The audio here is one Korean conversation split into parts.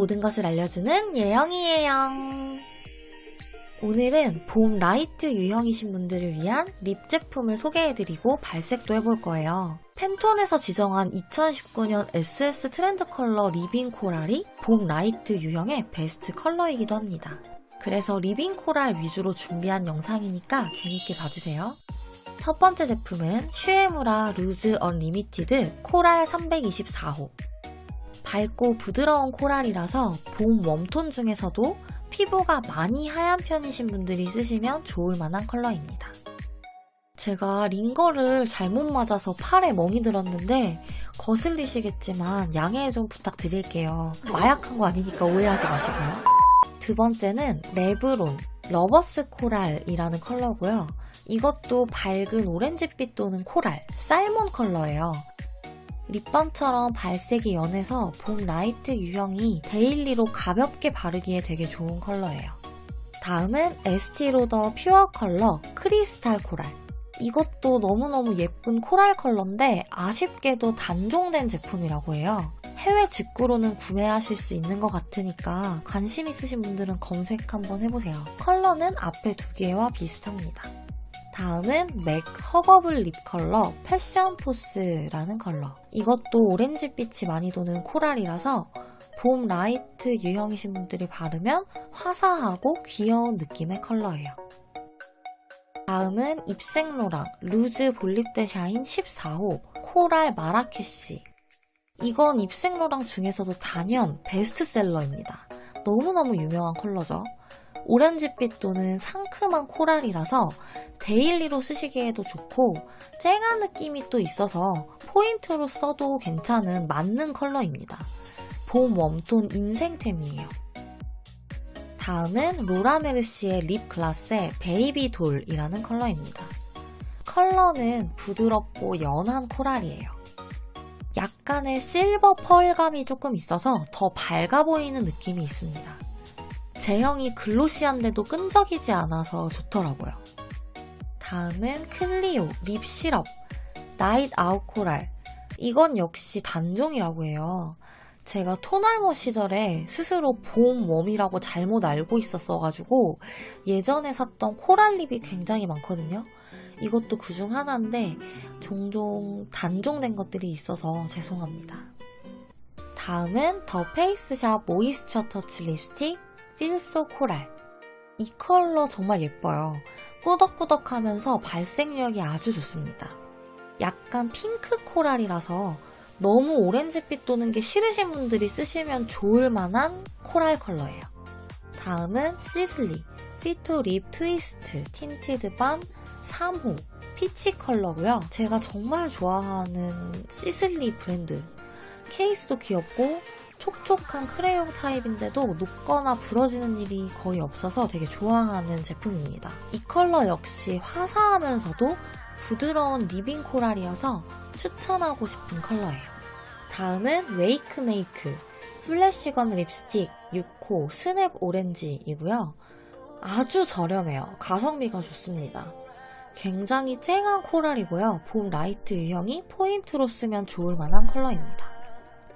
모든 것을 알려주는 예영이에요. 오늘은 봄 라이트 유형이신 분들을 위한 립 제품을 소개해드리고 발색도 해볼 거예요. 팬톤에서 지정한 2019년 SS 트렌드 컬러 리빙 코랄이 봄 라이트 유형의 베스트 컬러이기도 합니다. 그래서 리빙 코랄 위주로 준비한 영상이니까 재밌게 봐주세요. 첫 번째 제품은 슈에무라 루즈 언리미티드 코랄 324호. 밝고 부드러운 코랄이라서 봄 웜톤 중에서도 피부가 많이 하얀 편이신 분들이 쓰시면 좋을 만한 컬러입니다. 제가 링거를 잘못 맞아서 팔에 멍이 들었는데 거슬리시겠지만 양해 좀 부탁드릴게요. 마약한 거 아니니까 오해하지 마시고요. 두 번째는 레브론 러버스 코랄이라는 컬러고요. 이것도 밝은 오렌지빛 또는 코랄, 살몬 컬러예요. 립밤처럼 발색이 연해서 봄 라이트 유형이 데일리로 가볍게 바르기에 되게 좋은 컬러예요. 다음은 에스티로더 퓨어 컬러 크리스탈 코랄. 이것도 너무너무 예쁜 코랄 컬러인데 아쉽게도 단종된 제품이라고 해요. 해외 직구로는 구매하실 수 있는 것 같으니까 관심 있으신 분들은 검색 한번 해보세요. 컬러는 앞에 두 개와 비슷합니다. 다음은 맥 허거블 립 컬러 패션 포스라는 컬러. 이것도 오렌지빛이 많이 도는 코랄이라서 봄 라이트 유형이신 분들이 바르면 화사하고 귀여운 느낌의 컬러예요. 다음은 입생로랑 루즈 볼립데 샤인 14호 코랄 마라케쉬. 이건 입생로랑 중에서도 단연 베스트셀러입니다. 너무너무 유명한 컬러죠. 오렌지빛 또는 상큼한 코랄이라서 데일리로 쓰시기에도 좋고 쨍한 느낌이 또 있어서 포인트로 써도 괜찮은 맞는 컬러입니다. 봄 웜톤 인생템이에요. 다음은 로라메르시의 립 글라스의 베이비 돌이라는 컬러입니다. 컬러는 부드럽고 연한 코랄이에요. 약간의 실버 펄감이 조금 있어서 더 밝아 보이는 느낌이 있습니다. 제형이 글로시한데도 끈적이지 않아서 좋더라고요. 다음은 클리오 립 시럽 나잇 아웃 코랄 이건 역시 단종이라고 해요. 제가 토날모 시절에 스스로 봄 웜이라고 잘못 알고 있었어가지고 예전에 샀던 코랄 립이 굉장히 많거든요. 이것도 그중 하나인데 종종 단종된 것들이 있어서 죄송합니다. 다음은 더 페이스샵 모이스처 터치 립스틱 필소 코랄. 이 컬러 정말 예뻐요. 꾸덕꾸덕하면서 발색력이 아주 좋습니다. 약간 핑크 코랄이라서 너무 오렌지빛 도는 게 싫으신 분들이 쓰시면 좋을 만한 코랄 컬러예요. 다음은 시슬리 피토 립 트위스트 틴티드 밤 3호 피치 컬러고요. 제가 정말 좋아하는 시슬리 브랜드. 케이스도 귀엽고 촉촉한 크레용 타입인데도 녹거나 부러지는 일이 거의 없어서 되게 좋아하는 제품입니다. 이 컬러 역시 화사하면서도 부드러운 리빙 코랄이어서 추천하고 싶은 컬러예요. 다음은 웨이크 메이크 플래시건 립스틱 6호 스냅 오렌지이고요. 아주 저렴해요. 가성비가 좋습니다. 굉장히 쨍한 코랄이고요. 봄 라이트 유형이 포인트로 쓰면 좋을 만한 컬러입니다.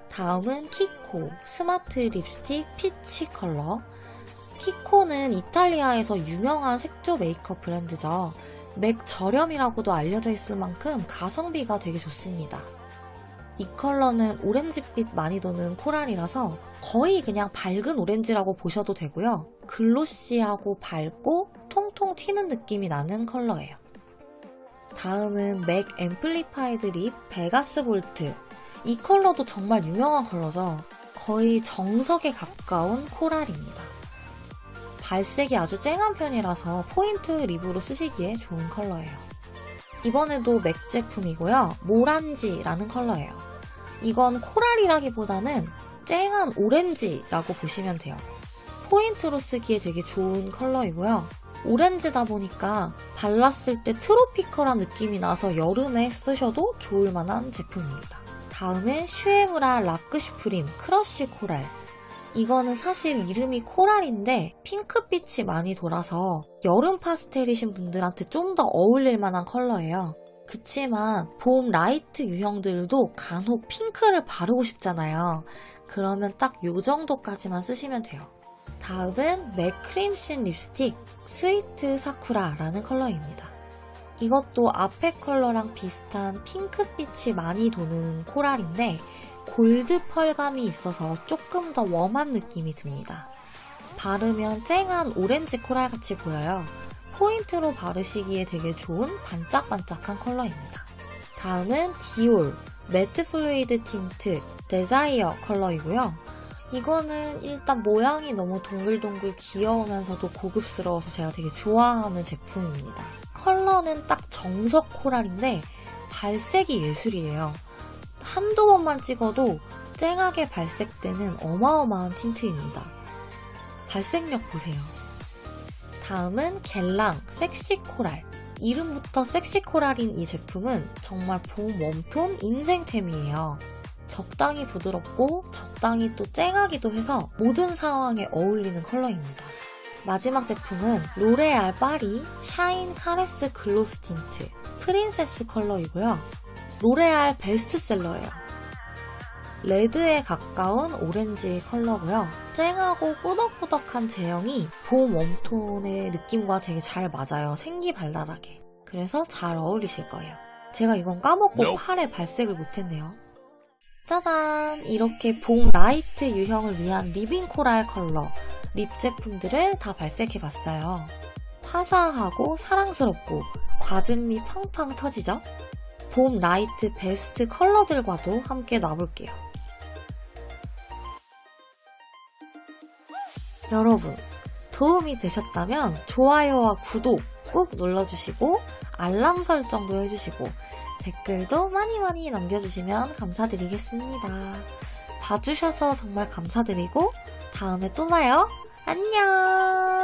다음은 키코 스마트 립스틱 피치 컬러. 키코는 이탈리아에서 유명한 색조 메이크업 브랜드죠. 맥 저렴이라고도 알려져 있을 만큼 가성비가 되게 좋습니다. 이 컬러는 오렌지빛 많이 도는 코랄이라서 거의 그냥 밝은 오렌지라고 보셔도 되고요. 글로시하고 밝고 통통 튀는 느낌이 나는 컬러예요. 다음은 맥 앰플리파이드 립 베가스 볼트. 이 컬러도 정말 유명한 컬러죠. 거의 정석에 가까운 코랄입니다. 발색이 아주 쨍한 편이라서 포인트 립으로 쓰시기에 좋은 컬러예요. 이번에도 맥 제품이고요. 모란지라는 컬러예요. 이건 코랄이라기보다는 쨍한 오렌지라고 보시면 돼요. 포인트로 쓰기에 되게 좋은 컬러이고요. 오렌지다 보니까 발랐을 때 트로피컬한 느낌이 나서 여름에 쓰셔도 좋을 만한 제품입니다. 다음은 슈에무라 라크 슈프림 크러쉬 코랄. 이거는 사실 이름이 코랄인데 핑크빛이 많이 돌아서 여름 파스텔이신 분들한테 좀 더 어울릴 만한 컬러예요. 그치만 봄 라이트 유형들도 간혹 핑크를 바르고 싶잖아요. 그러면 딱 요 정도까지만 쓰시면 돼요. 다음은 맥 크림신 립스틱 스위트 사쿠라라는 컬러입니다. 이것도 앞에 컬러랑 비슷한 핑크빛이 많이 도는 코랄인데 골드 펄감이 있어서 조금 더 웜한 느낌이 듭니다. 바르면 쨍한 오렌지 코랄 같이 보여요. 포인트로 바르시기에 되게 좋은 반짝반짝한 컬러입니다. 다음은 디올 매트 플루이드 틴트 데자이어 컬러이고요. 이거는 일단 모양이 너무 동글동글 귀여우면서도 고급스러워서 제가 되게 좋아하는 제품입니다. 컬러는 딱 정석 코랄인데 발색이 예술이에요. 한두 번만 찍어도 쨍하게 발색되는 어마어마한 틴트입니다. 발색력 보세요. 다음은 겔랑 섹시 코랄. 이름부터 섹시 코랄인 이 제품은 정말 봄 웜톤 인생템이에요. 적당히 부드럽고 적 당히 또 쨍하기도 해서 모든 상황에 어울리는 컬러입니다. 마지막 제품은 로레알 파리 샤인 카레스 글로스 틴트 프린세스 컬러이고요. 로레알 베스트셀러예요. 레드에 가까운 오렌지 컬러고요. 쨍하고 꾸덕꾸덕한 제형이 봄 웜톤의 느낌과 되게 잘 맞아요. 생기발랄하게. 그래서 잘 어울리실 거예요. 제가 이건 까먹고 Nope. 팔에 발색을 못했네요. 짜잔! 이렇게 봄 라이트 유형을 위한 리빙 코랄 컬러 립 제품들을 다 발색해봤어요. 화사하고 사랑스럽고 과즙미 팡팡 터지죠? 봄 라이트 베스트 컬러들과도 함께 놔볼게요. 여러분, 도움이 되셨다면 좋아요와 구독 꾹 눌러주시고 알람 설정도 해주시고 댓글도 많이 많이 남겨주시면 감사드리겠습니다. 봐주셔서 정말 감사드리고 다음에 또 봐요. 안녕!